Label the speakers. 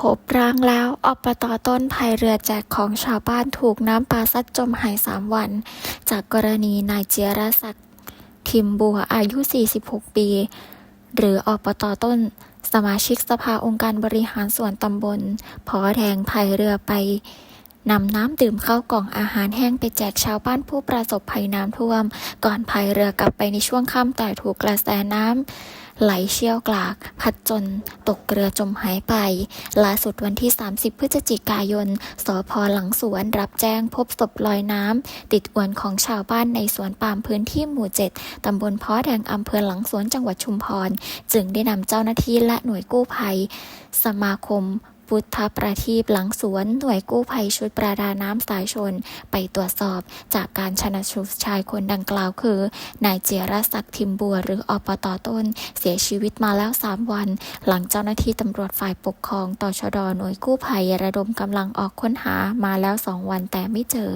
Speaker 1: พบร่างแล้วอบตต้นพายเรือแจกของชาวบ้านถูกน้ำปลาซัดจมหายสามวัน จากกรณีนายเจียรศักดิ์ทิมบัวอายุ 46 ปี หรืออบตต้นสมาชิกสภาองค์การบริหารส่วนตำบลพอแทงพายเรือไปนำน้ำดื่มเข้ากล่องอาหารแห้งไปแจกชาวบ้านผู้ประสบภัยน้ำท่วม ก่อนพายเรือกลับไปในช่วงค่ำแต่ถูกกระแสน้ำ ไหลเชี่ยวกราก พัดจน ตกเกลือจมหายไป ล่าสุดวันที่ 30 พฤศจิกายน สพหลังสวนรับแจ้งพบศพลอยน้ำ ติดอวนของชาวบ้านในสวนปาล์มพื้นที่หมู่ 7 ตำบลพ้อแดงอำเภอหลังสวนจังหวัดชุมพร จึงได้นำเจ้าหน้าที่และหน่วยกู้ภัย สมาคม พุทธประทีปหลังสวน หน่วยกู้ภัยชุดประดาน้ำสายชน ไปตรวจสอบจากการชนะสูตรชายคนดังกล่าวคือ นายเจรศักดิ์ทิมบัวหรืออปตต้น เสียชีวิตมาแล้ว 3 วัน หลังเจ้าหน้าที่ตำรวจฝ่ายปกครองต่อชดหน่วยกู้ภัยระดมกำลังออกค้นหามาแล้ว 2 วันแต่ไม่เจอ